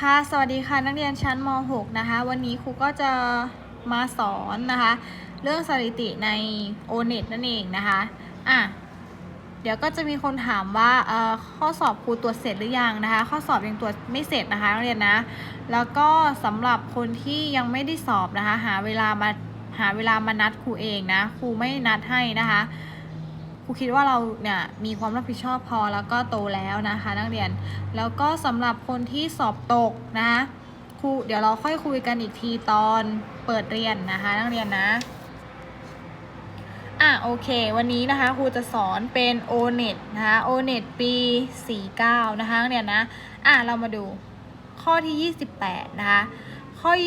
ค่ะสวัสดีค่ะนักเรียนชั้นม .6 นะคะ วันนี้ครูก็จะมาสอนนะคะ เรื่องสถิติใน o n e t นั่นเองนะคะอะเดี๋ยวก็จะมีคนถามว่าเอ่อข้อสอบครูตรวจเสร็จหรือยังนะคะ ข้อสอบยังตรวจไม่เสร็จนะคะนักเรียนนะ แล้วก็สำหรับคนที่ยังไม่ได้สอบนะคะ หาเวลามาหาเวลามานัดครูเองนะครูไม่นัดให้นะคะ ครูคิดว่าเราเนี่ยมีความรับผิดชอบพอแล้วก็โตแล้วนะคะ นักเรียน แล้วก็สำหรับคนที่สอบตกนะคะครูเดี๋ยวเราค่อยคุยกันอีกทีตอนเปิดเรียนนะคะ นักเรียนนะอะโอเค วันนี้นะคะครูจะสอนเป็น o n e t นะคะ o n e t ปี 49 นะคะนักเรียนนะอะเรามาดูข้อที่ 28 นะคะ ข้อย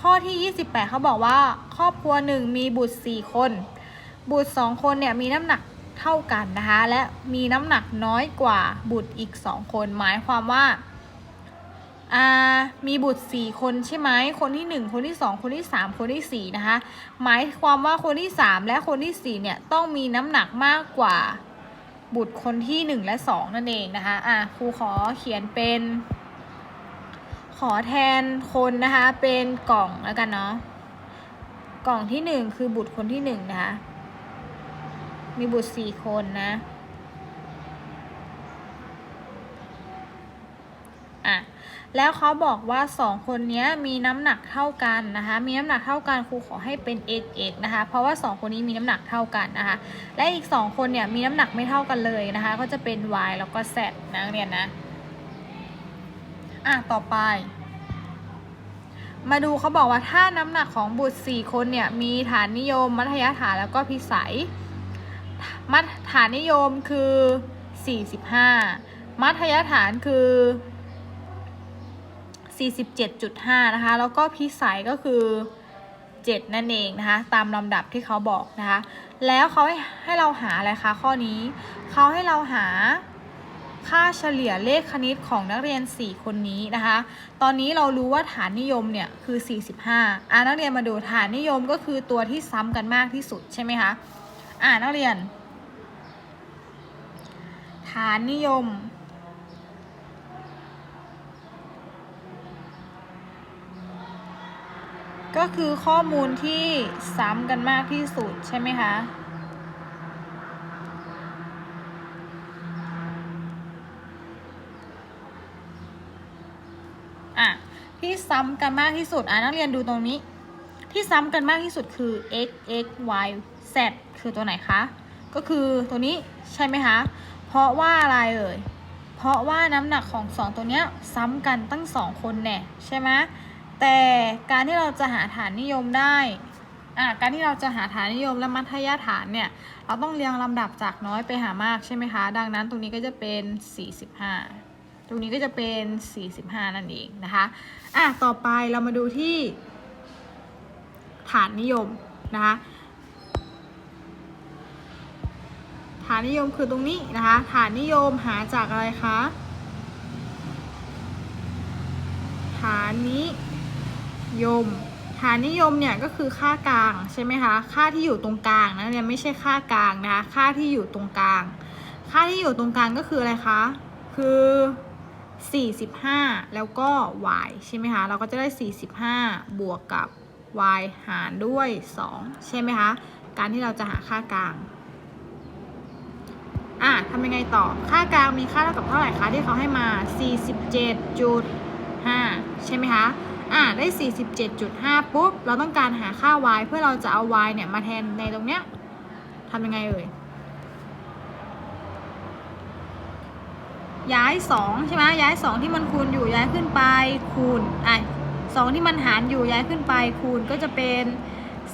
ข้อที่ 28 เขาบอกว่าครอบครัวหนึ่งมีบุตร 4 คน บุตร 2 คนเนี่ยมีน้ำหนัก เท่ากันนะคะ และมีน้ำหนักน้อยกว่าบุตรอีก 2 คน หมายความว่าามีบุตร 4 คนใช่ไหมคนที่ 1 คนที่ 2 คนที่ 3 คนที่ 4 นะคะ หมายความว่าคนที่ 3 และคนที่ 4 เนี่ย ต้องมีน้ำหนักมากกว่าบุตรคนที่ 1 และ 2 นั่นเองนะคะ อะครูขอเขียนเป็น ขอแทนคนนะคะ เป็นกล่องแล้วกันเนาะ กล่องที่ 1 คือบุตรคนที่ 1 นะคะ มีบุตร4คนนะ อะ แล้วเขาบอกว่า2คนนี้มีน้ำหนักเท่ากันนะคะ มีน้ำหนักเท่ากันครูขอให้เป็น x x นะคะ เพราะว่า2คนนี้มีน้ำหนักเท่ากันนะคะ และอีก2คนเนี่ยมีน้ำหนักไม่เท่ากันเลยนะคะ ก็จะเป็น y แล้วก็ z นะนักเรียนนะ อะ ต่อไปมาดูเขาบอกว่าถ้าน้ำหนักของบุตร 4 คนเนี่ย มีฐานนิยม มัธยฐานแล้วก็พิสัย มัธฐานนิยมคือ 45 มัธยฐานคือ 47.5 นะคะ แล้วก็พิสัยก็คือ 7 นั่นเองนะคะ ตามลำดับที่เขาบอกนะคะ แล้วเขาให้ให้เราหาอะไรคะข้อนี้ เขาให้เราหาค่าเฉลี่ยเลขคณิตของนักเรียน 4 คนนี้นะคะ ตอนนี้เรารู้ว่าฐานนิยมเนี่ยคือ 45 อ่านักเรียนมาดูฐานนิยมก็คือตัวที่ซ้ำกันมากที่สุดใช่ไหมคะ อ่านักเรียน ฐานนิยม ก็คือข้อมูลที่ซ้ำกันมากที่สุดใช่ไหมคะอะที่ซ้ำกันมากที่สุดอะนักเรียนดูตรงนี้ ที่ซ้ำกันมากที่สุดคือ x x y z คือตัวไหนคะ ก็คือตัวนี้ใช่ไหมคะ เพราะว่าอะไรเอ่ย เพราะว่าน้ำหนักของสองตัวเนี้ยซ้ำกันตั้งสองคนแน่ใช่ไหมแต่การที่เราจะหาฐานนิยมได้อะการที่เราจะหาฐานนิยมและมัธยฐานเนี่ย เราต้องเรียงลำดับจากน้อยไปหามากใช่ไหมคะ ดังนั้นตรงนี้ก็จะเป็น 45 ตรงนี้ก็จะเป็น 45 นั่นเองนะคะอะต่อไปเรามาดูที่ฐานนิยมนะคะ ฐานนิยมคือตรงนี้นะคะ ฐานนิยมหาจากอะไรคะ ฐานนิยม ฐานนิยมเนี่ยก็คือค่ากลางใช่ไหมคะ ค่าที่อยู่ตรงกลางนะเนี่ยไม่ใช่ค่ากลางนะคะ ค่าที่อยู่ตรงกลาง ค่าที่อยู่ตรงกลางก็คืออะไรคะ คือ 45 แล้วก็ y ใช่ไหมคะ เราก็จะได้ 45 บวกกับ y หารด้วย 2 ใช่ไหมคะ การที่เราจะหาค่ากลาง อะทำยังไงต่อ ค่ากลางมีค่าเท่ากับเท่าไหร่คะที่เขาให้มา 47.5 ใช่ไหมคะ อะได้ 47.5 ปุ๊บ เราต้องการหาค่า y เพื่อเราจะเอา y เนี่ย มาแทนในตรงเนี้ยทำยังไงเอ่ย ย้าย 2 ใช่ไหมย้าย 2 ที่มันคูณอยู่ย้ายขึ้นไปคูณอะสองที่มันหารอยู่ย้ายขึ้นไปคูณก็จะเป็น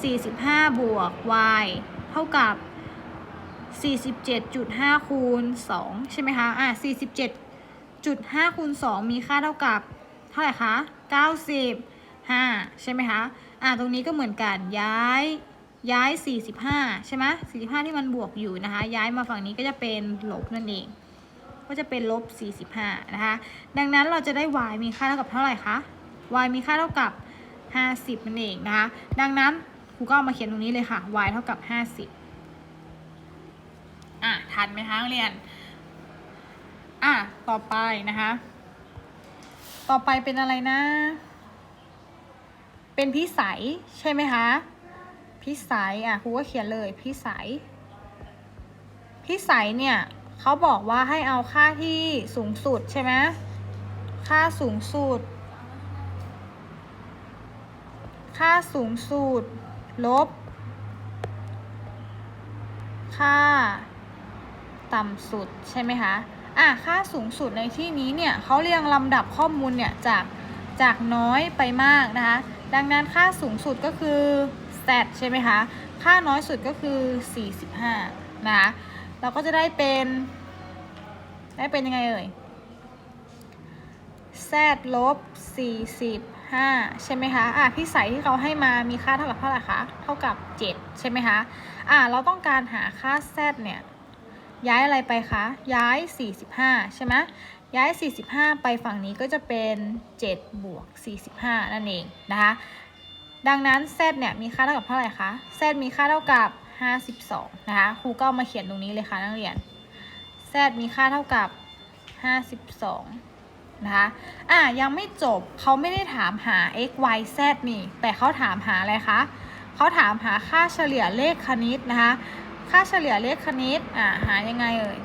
45 บวก y เท่ากับ 47.5คูณ2ใช่ไหมคะ อะ47.5คูณ2มีค่าเท่ากับ เท่าไหร่คะ 95 ใช่ไหมคะ อะตรงนี้ก็เหมือนกันย้ายย้าย 45 ใช่ไหม45 ที่มันบวกอยู่นะคะ ย้ายมาฝั่งนี้ก็จะเป็นลบนั่นเอง ก็จะเป็นลบ 45 นะคะ ดังนั้นเราจะได้ y มีค่าเท่ากับเท่าไหร่คะ y มีค่าเท่ากับ 50 นั่นเองนะคะ ดังนั้นครูก็เอามาเขียนตรงนี้เลยค่ะ y เท่ากับ 50 อะทันไหมคะนักเรียน อะต่อไปนะคะ ต่อไปเป็นอะไรนะ เป็นพิสัยใช่ไหมคะพิสัยอะครูก็เขียนเลยพิสัยพิสัยเนี่ยเขาบอกว่าให้เอาค่าที่สูงสุดใช่ไหมค่าสูงสุด ค่าสูงสุดลบ ค่า ต่ำสุดใช่ไหมคะอะค่าสูงสุดในที่นี้เนี่ยเขาเรียงลำดับข้อมูลเนี่ยจากจากน้อยไปมากนะคะดังนั้นค่าสูงสุดก็คือ z ใช่ไหมคะค่าน้อยสุดก็คือ 45 นะคะเราก็จะได้เป็นได้เป็นยังไงเอ่ย z ลบ45 ใช่ไหมคะ อะพิสัยที่เขาให้มามีค่าเท่ากับเท่าไหร่คะ เท่ากับ 7 ใช่ไหมคะ อะเราต้องการหาค่า z เนี่ย ย้ายอะไรไปคะ ย้าย 45 ใช่ไหมย้าย 45 ไปฝั่งนี้ก็จะเป็น7บวก45 นั่นเองนะคะ ดังนั้น z เนี่ยมีค่าเท่ากับเท่าไหร่คะ z มีค่าเท่ากับ 52 นะคะ ครูก็ามาเขียนตรงนี้เลยค่ะนักเรียน z มีค่าเท่ากับ 52 นะคะ อะยังไม่จบเขาไม่ได้ถามหา x y z นี่ แต่เขาถามหาอะไรคะเขาถามหาค่าเฉลี่ยเลขคณิตนะคะ ค่าเฉลี่ยเลขคณิตอ่าหายังไงเอ่ย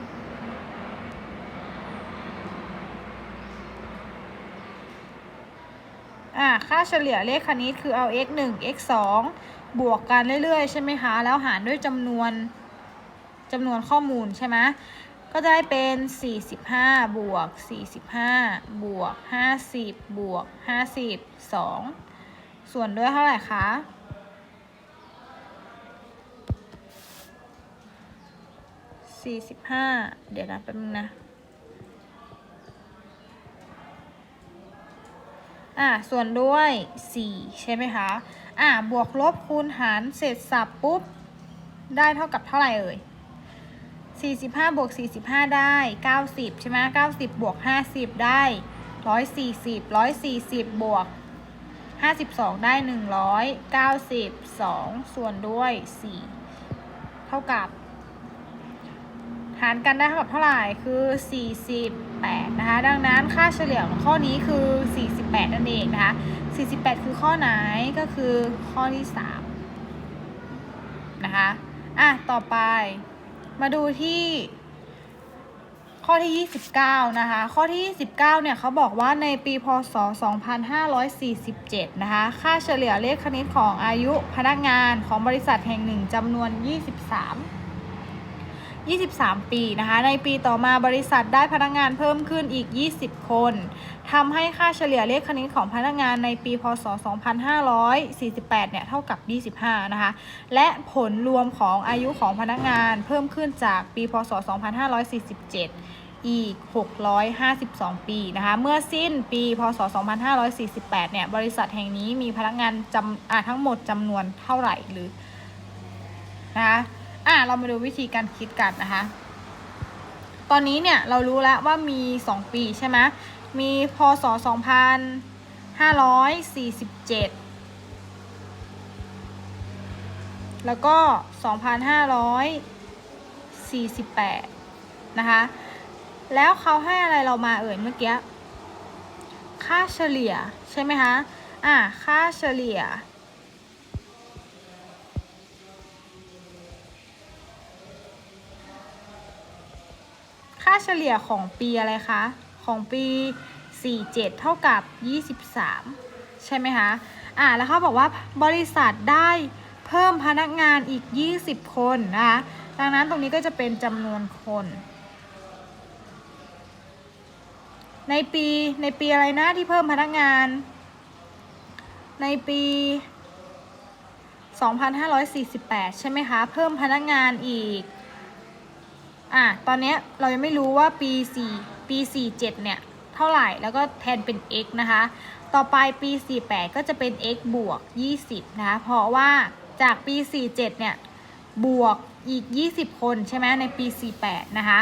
อ่าค่าเฉลี่ยเลขคณิตคือเอา x 1 x 2บวกกันเรื่อยๆ ใช่ไหมคะ แล้วหารด้วยจำนวนจำนวนข้อมูลใช่ไหมก็จะได้เป็น 45 บวก 45 บวก 50 บวก 52 ส่วนด้วยเท่าไหร่คะ สี่สิบห้าเดี๋ยวนะแป๊บนึงนะ อ่าส่วนด้วยสี่ใช่ไหมคะ อ่าบวกลบคูณหารเศษสับปุ๊บ ได้เท่ากับเท่าไหร่เอ่ยสี่สิบห้าบวกสี่สิบห้าได้เก้าสิบใช่ไหมเก้าสิบบวกห้าสิบได้ร้อยสี่สิบร้อยสี่สิบบวกห้าสิบสองได้หนึ่งร้อยเก้าสิบสองส่วนด้วยสี่เท่ากับ หารกันได้เท่ากับเท่าไหร่คือ 48 นะคะ ดังนั้นค่าเฉลี่ยของข้อนี้คือ 48 นั่นเองนะคะ 48 คือข้อไหนก็คือข้อที่ 3 นะคะ อะ ต่อไปมาดูที่ข้อที่ 29 นะคะ ข้อที่ 29 เนี่ยเขาบอกว่าในปีพศ 2547 นะคะ ค่าเฉลี่ยเลขคณิตของอายุพนักงานของบริษัทแห่งหนึ่งจำนวน 23 23 ปีนะคะ ในปีต่อมาบริษัทได้พนักงานเพิ่มขึ้นอีก 20 คน ทำให้ค่าเฉลี่ยเลขคณิตของพนักงานในปี พศ 2548 เนี่ย เท่ากับ 25 นะคะ และผลรวมของอายุของพนักงานเพิ่มขึ้นจากปี พศ 2547 อีก 652 ปีนะคะ เมื่อสิ้นปี พศ 2548 เนี่ย บริษัทแห่งนี้มีพนักงานจำทั้งหมดจำนวนเท่าไหร่หรือนะคะ อะเรามาดูวิธีการคิดกันนะคะ ตอนนี้เนี่ยเรารู้แล้วว่ามี 2 ปีใช่ไหมมีพศ 2547 แล้วก็ 2548 นะคะ แล้วเขาให้อะไรเรามาเอ่ยเมื่อกี้ ค่าเฉลี่ยใช่ไหมคะ อะค่าเฉลี่ย ค่าเฉลี่ยของปีอะไรคะ ของปี 47 เท่ากับ 23 ใช่ไหมคะ อ่า แล้วเขาบอกว่าบริษัทได้เพิ่มพนักงานอีก 20 คนนะคะ ดังนั้นตรงนี้ก็จะเป็นจำนวนคน ในปีในปีอะไรนะที่เพิ่มพนักงาน ในปี 2548 ใช่ไหมคะ เพิ่มพนักงานอีก อะตอนเนี้ยเรายังไม่รู้ว่าปี4ปี 47 เนี่ย เท่าไหร่แล้วก็แทนเป็น x นะคะ ต่อไปปี 48 ก็จะเป็น x บวก 20 นะคะ เพราะว่าจากปี 47 เนี่ย บวกอีก 20 คนใช่ไหมในปี 48 นะคะ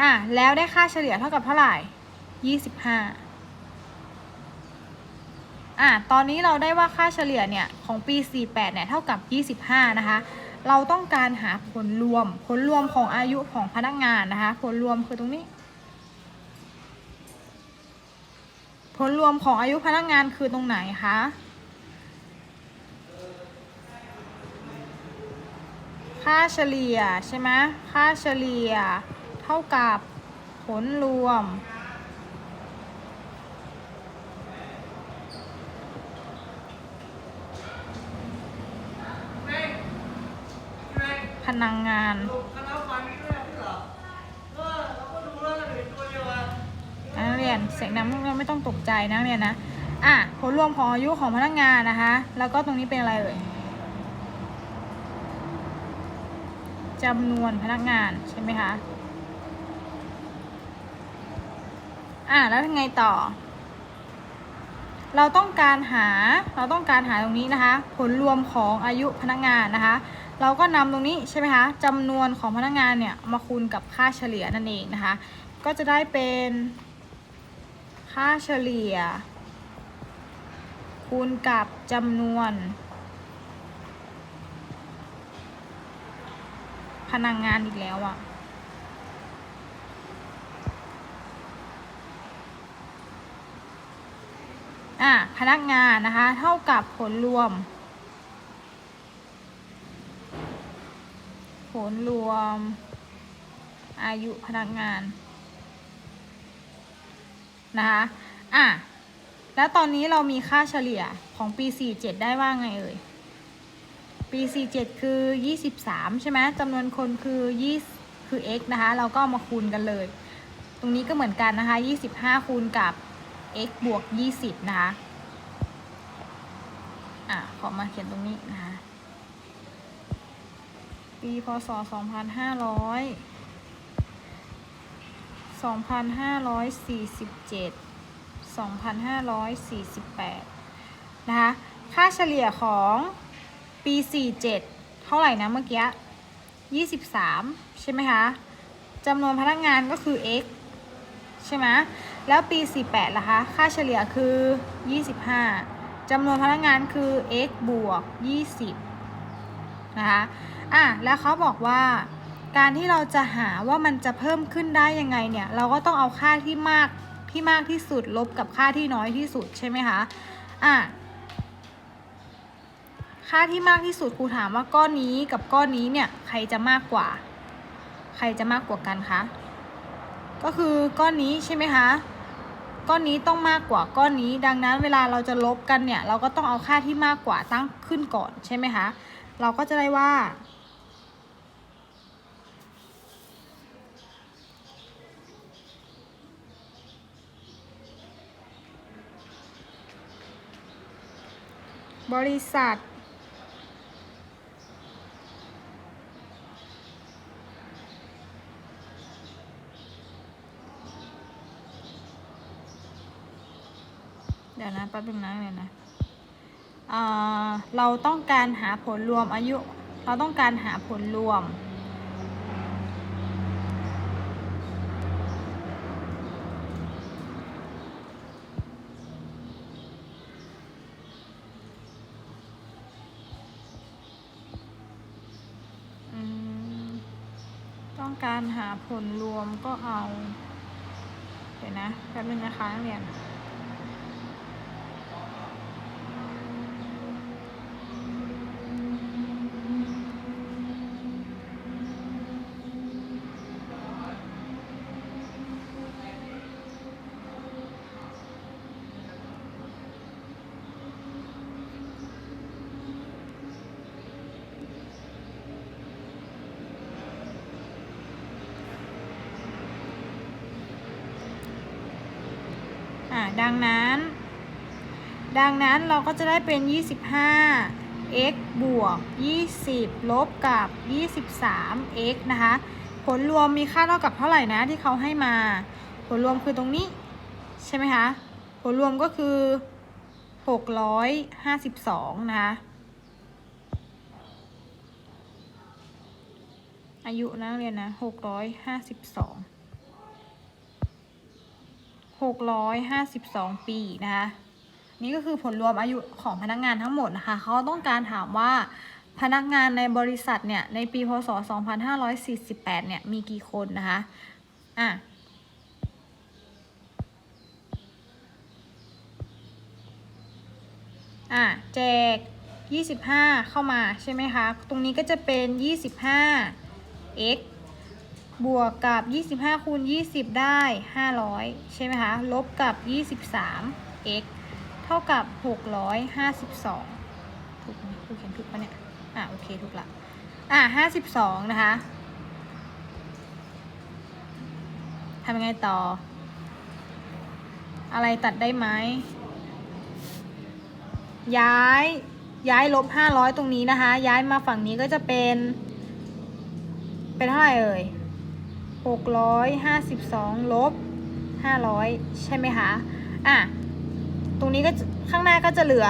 อะแล้วได้ค่าเฉลี่ยเท่ากับเท่าไหร่ 25อะ ตอนนี้เราได้ว่าค่าเฉลี่ยเนี่ย ของปี 48 เนี่ย เท่ากับ 25 นะคะ เราต้องการหาผลรวม ผลรวมของอายุของพนักงานนะคะ ผลรวมคือตรงนี้ ผลรวมของอายุพนักงานคือตรงไหนคะค่าเฉลี่ยใช่ไหมค่าเฉลี่ยเท่ากับผลรวม พ นักงานนักเรียนเสียงดังนักเรียนไม่ต้องตกใจนะนักเรียนนะอะผลรวมของอายุของพนักงานนะคะ แล้วก็ตรงนี้เป็นอะไรเอ่ยจำนวนพนักงานใช่ไหมคะอะแล้วยังไงต่อ เราต้องการหาเราต้องการหาตรงนี้นะคะ ผลรวมของอายุพนักงานนะคะ เราก็นำตรงนี้ใช่ไหมคะจำนวนของพนักงานเนี่ยมาคูณกับค่าเฉลี่ยนั่นเองนะคะ ก็จะได้เป็นค่าเฉลี่ย คูณกับจำนวน พนักงงานอีกแล้วอะอะพนักงานนะคะ เท่ากับผลรวม ผลรวม อายุพนักงาน นะคะอะแล้วตอนนี้เรามีค่าเฉลี่ยของปี 47 ได้ว่าไงเอ่ย ปี 47 คือ 23 ใช่ไหมจำนวนคนคือ20คือ x นะคะ เราก็ามาคูณกันเลย ตรงนี้ก็เหมือนกันนะคะ 25 คูณกับ x บวก 20 นะคะ อะ ขอมาเขียนตรงนี้นะคะ ปีพศ 2500 2,547 2,548 นะคะ ค่าเฉลี่ยของปี 47 เท่าไหร่นะเมื่อกี้ 23 ใช่ไหมคะจำนวนพนักงานก็คือ x ใช่ไหมแล้วปี 48ล่ะคะ ค่าเฉลี่ยคือ 25จำนวนพนักงานคือ x บวก 20 นะคะ อะแล้วเขาบอกว่าการที่เราจะหาว่ามันจะเพิ่มขึ้นได้ยังไงเนี่ย เราก็ต้องเอาค่าที่มากที่มากที่สุดลบกับค่าที่น้อยที่สุดใช่ไหมคะอะค่าที่มากที่สุดครูถามว่าก้อนนี้กับก้อนนี้เนี่ยใครจะมากกว่า ใครจะมากกว่ากันคะก็คือก้อนนี้ใช่ไหมคะก้อนนี้ต้องมากกว่าก้อนนี้ ดังนั้นเวลาเราจะลบกันเนี่ย เราก็ต้องเอาค่าที่มากกว่าตั้งขึ้นก่อนใช่ไหมคะเราก็จะได้ว่า บริษัท เดี๋ยวนะแป๊บนึงนะเลยนะเอ่อเราต้องการหาผลรวมอายุ เราต้องการหาผลรวม อืมต้องการหา ผลรวมก็เอา เดี๋ยวนะแป๊บนึงนะคะนักเรียน ดังนั้น ดังนั้นเราก็จะได้เป็น 25 x บวก 20 ลบกับ 23 x นะคะ ผลรวมมีค่าเท่ากับเท่าไหร่นะที่เขาให้มา ผลรวมคือตรงนี้ ใช่ไหมคะ ผลรวมก็คือ 652 นะคะอายุนักเรียนนะ652 652 ปีนะคะนี่ก็คือผลรวมอายุของพนักงานทั้งหมดนะคะเขาต้องการถามว่าพนักงานในบริษัทเนี่ยในปีพศ 2548 เนี่ยมีกี่คนนะคะอะอะแจก 25 เข้ามาใช่ไหมคะ ตรงนี้ก็จะเป็น 25 x บวกกับ 25คูณ20 ได้ 500 ใช่ไหมคะ ลบกับ 23 x เท่ากับ 652 ถูกไหมถูกเขียนถูกปะเนี่ย อะโอเค ถูกละ อะ 52 นะคะทำยังไงต่อ อะไรตัดได้ไหม ย้ายย้ายลบ 500 ตรงนี้นะคะ ย้ายมาฝั่งนี้ก็จะเป็น เป็นเท่าไหร่เอ่ย 652ลบ500 ใช่ไหมคะ อะ ตรงนี้ก็ข้างหน้าก็จะเหลือ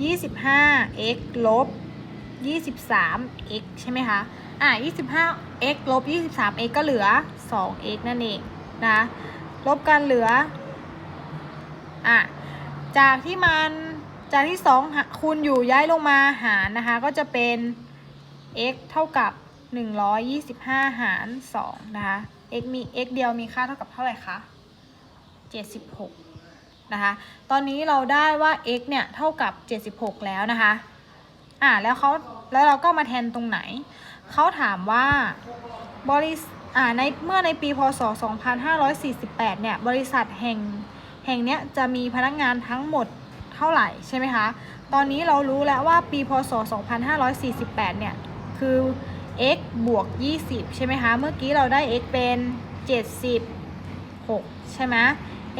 25x ลบ 23x ใช่ไหมคะ อะ 25x ลบ 23x ก็เหลือ 2x นั่นเองนะลบกันเหลือ อะ จากที่มันจากที่ 2 คูณอยู่ย้ายลงมาหารนะคะ ก็จะเป็น x เท่ากับ 125 หาร 2 นะคะ x มี x เดียวมีค่าเท่ากับเท่าไหร่คะ 76 นะคะ ตอนนี้เราได้ว่า x เนี่ย เท่ากับ 76 แล้วนะคะ อ่า แล้วเขาแล้วเราก็มาแทนตรงไหน เขาถามว่าบริษอ่า ใน เมื่อในปี พศ 2548 เนี่ย บริษัทแห่ง แห่งเนี้ย จะมีพนักงานทั้งหมดเท่าไหร่ ใช่ไหมคะ ตอนนี้เรารู้แล้วว่าปี พศ 2548 เนี่ย คือ x บวก 20 ใช่ไหมคะ เมื่อกี้เราได้ x เป็น 76 ใช่ไหม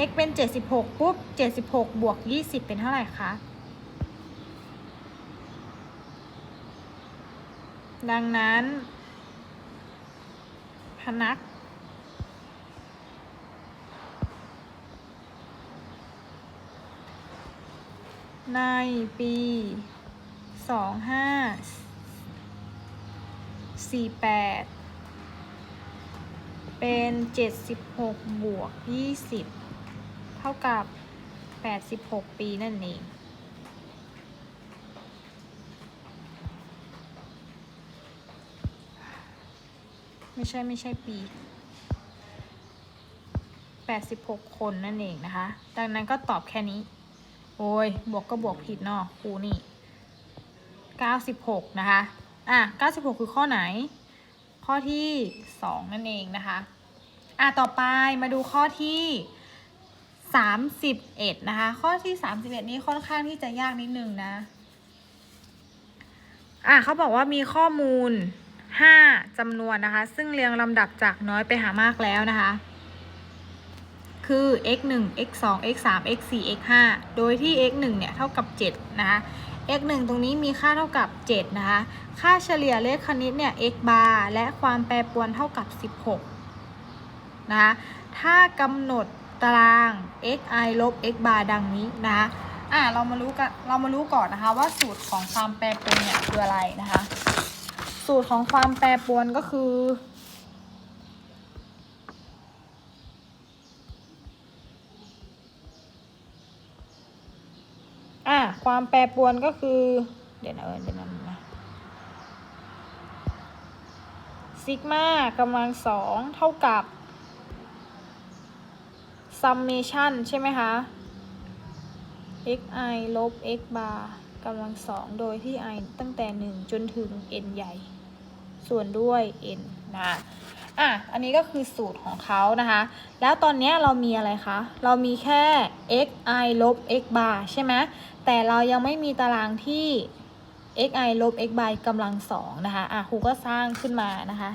x เป็น 76 ปุ๊บ 76 บวก 20 เป็นเท่าไหร่คะ ดังนั้น พนัก ในปี 2548เป็น76บวก20เท่ากับ86ปีนั่นเองไม่ใช่ไม่ใช่ปี 86 คนนั่นเองนะคะ ดังนั้นก็ตอบแค่นี้ โอ้ย บวกก็บวกผิดเนาะครูนี่ 96 นะคะ อะ96 คือข้อไหน ข้อที่ 2 นั่นเองนะคะ อะ ต่อไปมาดูข้อที่ 31 นะคะ ข้อที่ 31 นี้ค่อนข้างที่จะยากนิดนึงนะ อะเขาบอกว่ามีข้อมูล 5จำนวนนะคะ ซึ่งเรียงลำดับจากน้อยไปหามากแล้วนะคะ คือ x 1 x 2 x 3 x 4 x 5โดยที่ x 1เนี่ย เท่ากับ 7 นะคะ x 1ตรงนี้มีค่าเท่ากับ 7 นะคะ ค่าเฉลี่ยเลขคณิตเนี่ย x bar และความแปรปรวนเท่ากับ 16 นะคะ ถ้ากำหนดตาราง xi ลบ x bar ดังนี้นะคะอะเรามารู้กันเรามารู้ก่อนนะคะว่าสูตรของความแปรปรวนเนี่ยคืออะไรนะคะ สูตรของความแปรปรวนก็คือ ความแปรปรวนก็คือ เดี๋ยวนะเอิญเดี๋ยวนะนะซิกมากำลังสองเท่ากับ summation ใช่ไหมคะ xi ลบ x bar กำลังสองโดยที่ i ตั้งแต่ 1 จนถึง n ใหญ่ ส่วนด้วย n นะ อะ อันนี้ก็คือสูตรของเขานะคะ แล้วตอนนี้เรามีอะไรคะ เรามีแค่ xi ลบ x bar ใช่ไหมแต่เรายังไม่มีตารางที่ xi ลบ x bar กำลังสองนะคะ อะครูก็สร้างขึ้นมานะคะ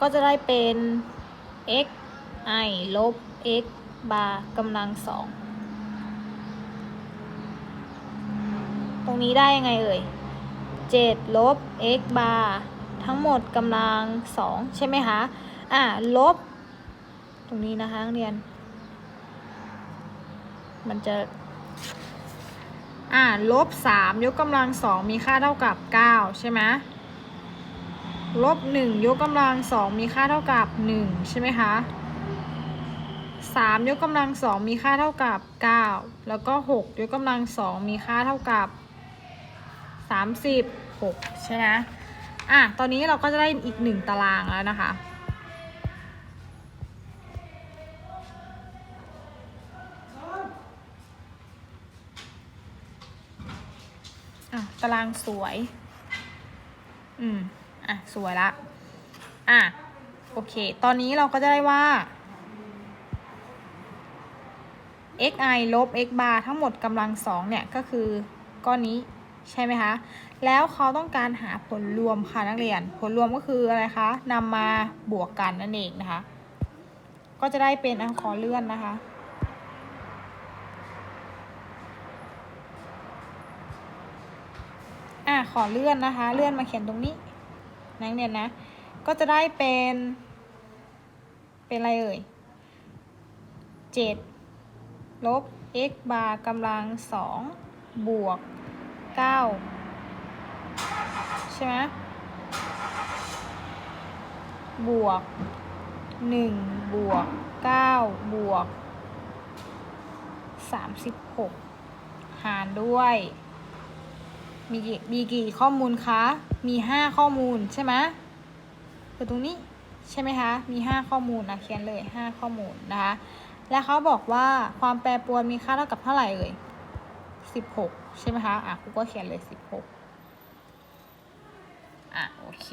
ก็จะได้เป็น x i ลบ x bar กำลังสอง ตรงนี้ได้ยังไงเอ่ย 7 ลบ x bar ทั้งหมดกำลังสองใช่ไหมคะ อะลบ ตรงนี้นะคะนักเรียน มันจะ อะลบ 3 ยกกำลังสองมีค่าเท่ากับ 9 ใช่ไหมลบ 1 ยกกำลังสองมีค่าเท่ากับ 1 ใช่ไหมคะ3ยกกำลังสองมีค่าเท่ากับ 9 แล้วก็ 6 ยกกำลังสองมีค่าเท่ากับ 36 ใช่ไหมอะ ตอนนี้เราก็จะได้อีกหนึ่งตารางแล้วนะคะอะตารางสวย อืม อะ สวยละ อะ โอเค ตอนนี้เราก็จะได้ว่า xi ลบ x bar ทั้งหมดกำลังสองเนี่ย ก็คือก้อนนี้ ใช่ไหมคะ แล้วเขาต้องการหาผลรวมค่ะนักเรียน ผลรวมก็คืออะไรคะนำมาบวกกันนั่นเองนะคะ ก็จะได้เป็นอันขอเลื่อนนะคะอะขอเลื่อนนะคะ เลื่อนมาเขียนตรงนี้นักเรียนนะ ก็จะได้เป็น เป็นอะไรเอ่ยเจ็ดลบ x บาร์กำลังสองบวก เก้าใช่ไหมบวกหนึ่งบวกเก้าบวกสามสิบหกหารด้วย มีกี่มีกี่ข้อมูลคะ มีห้าข้อมูลใช่ไหมคือตรงนี้ใช่ไหมคะ มีห้าข้อมูลนะเขียนเลยห้าข้อมูลนะคะ และเขาบอกว่าความแปรปรวนมีค่าเท่ากับเท่าไหร่เอ่ยสิบหก ใช่ไหมคะ อะครูก็เขียนเลยสิบหกอะ โอเค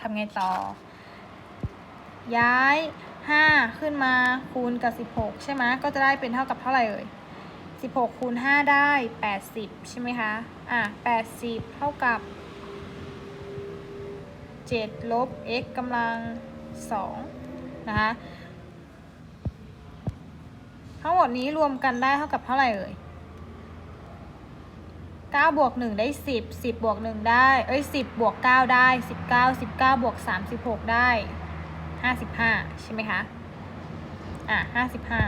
ทำไงต่อ ย้ายห้าขึ้นมาคูณกับสิบหกใช่ไหมก็จะได้เป็นเท่ากับเท่าไหร่เอ่ยสิบหกคูณห้าได้แปดสิบใช่ไหมคะ อะแปดสิบเท่ากับเจ็ดลบ x กำลังสองนะคะ ทั้งหมดนี้รวมกันได้เท่ากับเท่าไหร่เอ่ยเก้าบวกหนึ่งได้สิบสิบบวกหนึ่งได้ เอ้ยสิบบวกเก้าได้สิบเก้าสิบเก้าบวกสามสิบหกได้ห้าสิบห้าใช่ไหมคะ อะห้าสิบห้า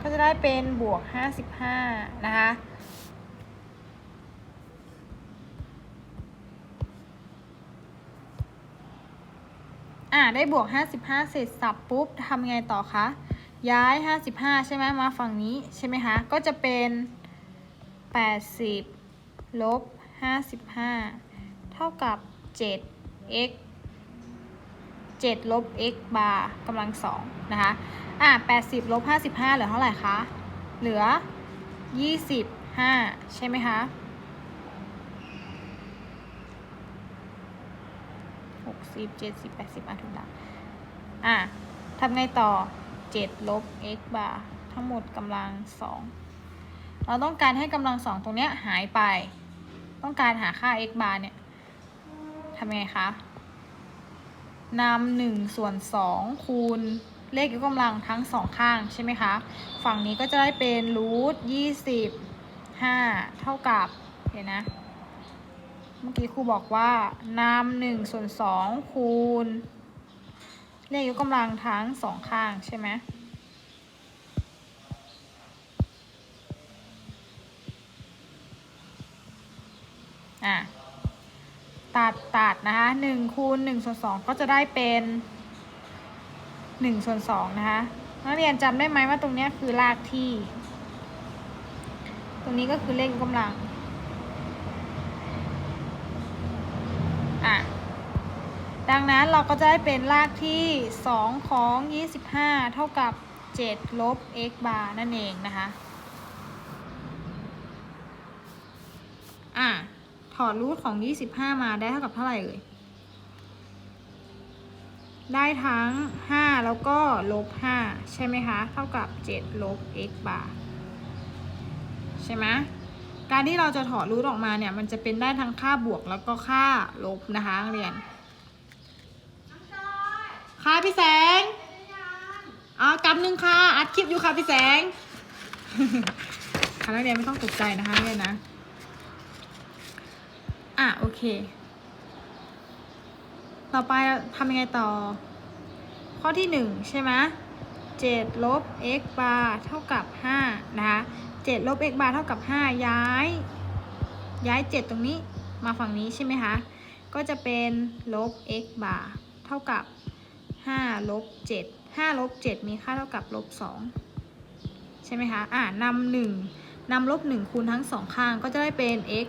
ก็จะได้เป็นบวก 55 นะคะ อ่าได้บวก 55 เสร็จสับปุ๊บทำไงต่อคะ ย้าย 55 ใช่ไหมมาฝั่งนี้ใช่ไหมคะ ก็จะเป็น 80ลบ55 เท่ากับ 7x 7ลบ x บาร์กำลังสองนะคะ อะ80ลบ55 เหลือเท่าไหร่คะ เหลือ 25 ใช่ไหมคะ60 70 80อะถูกแล้วอะทำไงต่อ 7 ลบ x บาร์ทั้งหมดกำลัง 2 เราต้องการให้กำลัง 2 ตรงเนี้ยหายไป ต้องการหาค่า x บาร์เนี่ยทำไงคะนำหนึ่งส่วนสองคูณเลขยกกำลังทั้งสองข้างใช่ไหมคะ ฝั่งนี้ก็จะได้เป็นรูทยี่สิบห้าเท่ากับ เห็นนะ เมื่อกี้ครูบอกว่านำหนึ่งส่วนสองคูณ เลขยกกำลังทั้งสองข้างใช่ไหมอะตัดตัดนะคะหนึ่งคูณหนึ่งส่วนสองก็จะได้เป็นหนึ่งส่วนสองนะคะนักเรียนจำได้ไหมว่าตรงนี้คือรากที่ ตรงนี้ก็คือเลขกำลัง อะ ดังนั้นเราก็จะได้เป็นรากที่สองของยี่สิบห้าเท่ากับเจ็ดลบ x บาร์นั่นเองนะคะอะถอดรูทของ 25 มาได้เท่ากับเท่าไหร่เอ่ยได้ทั้ง 5 แล้วก็ลบ 5 ใช่ไหมคะ เท่ากับ 7 ลบ x บาร์ใช่ไหมการที่เราจะถอดรูทออกมาเนี่ย มันจะเป็นได้ทั้งค่าบวกแล้วก็ค่าลบนะคะนักเรียน ค่ะพี่แสงอ๋อกำหนึ่งค่ะ อัดคลิปอยู่ค่ะพี่แสง ค่ะนักเรียนไม่ต้องตกใจนะคะนักเรียนนะ อะโอเค ต่อไปทำยังไงต่อ ข้อที่หนึ่งใช่ไหมเจ็ดลบ x บาร์เท่ากับห้านะคะเจ็ดลบ x บาร์เท่ากับห้าย้าย ย้ายเจ็ดตรงนี้มาฝั่งนี้ใช่ไหมคะ ก็จะเป็นลบ x บาร์เท่ากับ ห้าลบเจ็ดห้าลบเจ็ดมีค่าเท่ากับลบสองใช่ไหมคะ อ่านำหนึ่งนำลบหนึ่งคูณทั้งสองข้างก็จะได้เป็น x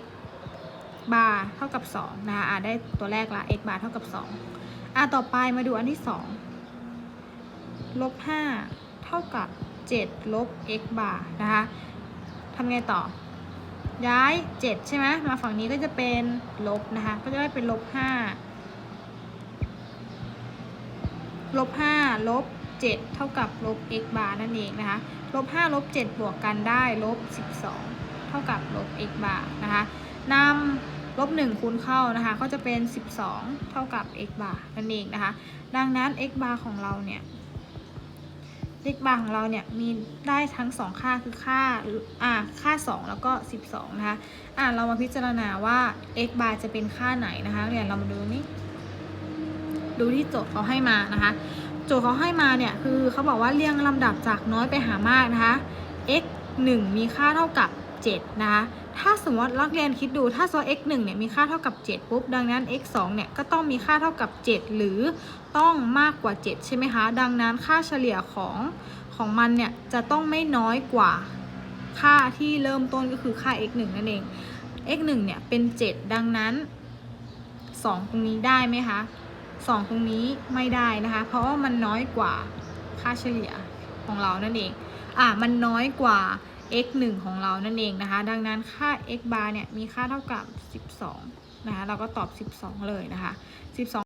บาร์เท่ากับ2นะคะอ่าได้ตัวแรกละ x บาร์เท่ากับ2อ่าต่อไปมาดูอันที่2ลบ5เท่ากับ7ลบ x บาร์นะคะทำไงต่อ ย้าย 7 ใช่ไหมมาฝั่งนี้ก็จะเป็นลบนะคะ ก็จะได้เป็นลบ5 ลบ5ลบ7 เท่ากับลบ x bar นั่นเองนะคะลบ5ลบ7บวกกันได้ลบ 12 เท่ากับลบ x bar นะคะนำลบ1คูณเข้านะคะก็จะเป็น 12 เท่ากับ x bar นั่นเองนะคะดังนั้น x bar ของเราเนี่ย x bar ของเราเนี่ยมีได้ทั้ง 2 ค่าคือค่าอ่าค่า 2 แล้วก็ 12 นะคะอ่าเรามาพิจารณาว่า x bar จะเป็นค่าไหนนะคะเดี๋ยวเรามาดูนี่ ดูที่โจทย์เขาให้มานะคะ โจทย์เขาให้มาเนี่ยคือเขาบอกว่าเรียงลำดับจากน้อยไปหามากนะคะ x 1 มีค่าเท่ากับ 7 นะคะ ถ้าสมมตินักเรียนคิดดู ถ้าสมมติ x 1เนี่ยมีค่าเท่ากับ 7 ปุ๊บ ดังนั้น x 2เนี่ยก็ต้องมีค่าเท่ากับ 7 หรือต้องมากกว่า 7 ใช่ไหมคะ ดังนั้นค่าเฉลี่ยของของมันเนี่ยจะต้องไม่น้อยกว่าค่าที่เริ่มต้นก็คือค่า x 1นั่นเอง x 1เนี่ยเป็น 7 ดังนั้น 2 ตรงนี้ได้ไหมคะ 2 ตรงนี้ไม่ได้นะคะ เพราะว่ามันน้อยกว่าค่าเฉลี่ยของเรานั่นเอง อะมันน้อยกว่า x 1ของเรานั่นเองนะคะ ดังนั้นค่า x bar เนี่ยมีค่าเท่ากับ 12 นะคะ เราก็ตอบ 12 เลยนะคะ 12